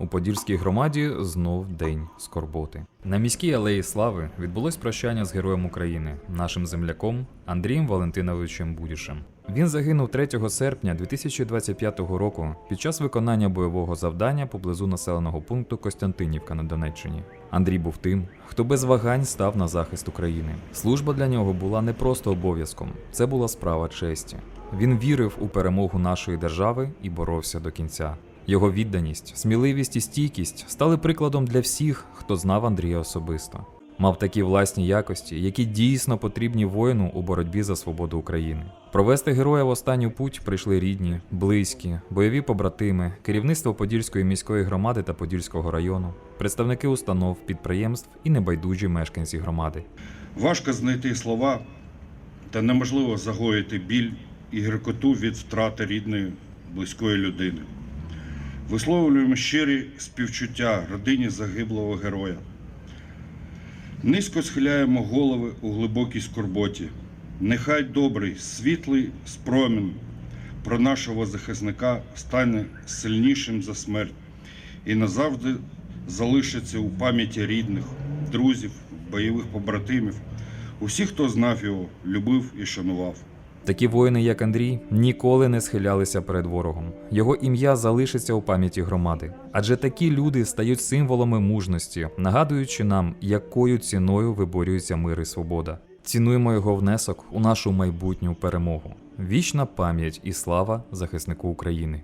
У Подільській громаді знов день скорботи. На міській алеї Слави відбулось прощання з героєм України, нашим земляком Андрієм Валентиновичем Будішем. Він загинув 3 серпня 2025 року під час виконання бойового завдання поблизу населеного пункту Костянтинівка на Донеччині. Андрій був тим, хто без вагань став на захист України. Служба для нього була не просто обов'язком, це була справа честі. Він вірив у перемогу нашої держави і боровся до кінця. Його відданість, сміливість і стійкість стали прикладом для всіх, хто знав Андрія особисто. Мав такі власні якості, які дійсно потрібні воїну у боротьбі за свободу України. Провести героя в останню путь прийшли рідні, близькі, бойові побратими, керівництво Подільської міської громади та Подільського району, представники установ, підприємств і небайдужі мешканці громади. Важко знайти слова та неможливо загоїти біль і гіркоту від втрати рідної, близької людини. Висловлюємо щирі співчуття родині загиблого героя. Низько схиляємо голови у глибокій скорботі. Нехай добрий, світлий спромін про нашого захисника стане сильнішим за смерть і назавжди залишиться у пам'яті рідних, друзів, бойових побратимів, усіх, хто знав його, любив і шанував. Такі воїни, як Андрій, ніколи не схилялися перед ворогом. Його ім'я залишиться у пам'яті громади. Адже такі люди стають символами мужності, нагадуючи нам, якою ціною виборюється мир і свобода. Цінуємо його внесок у нашу майбутню перемогу. Вічна пам'ять і слава захиснику України.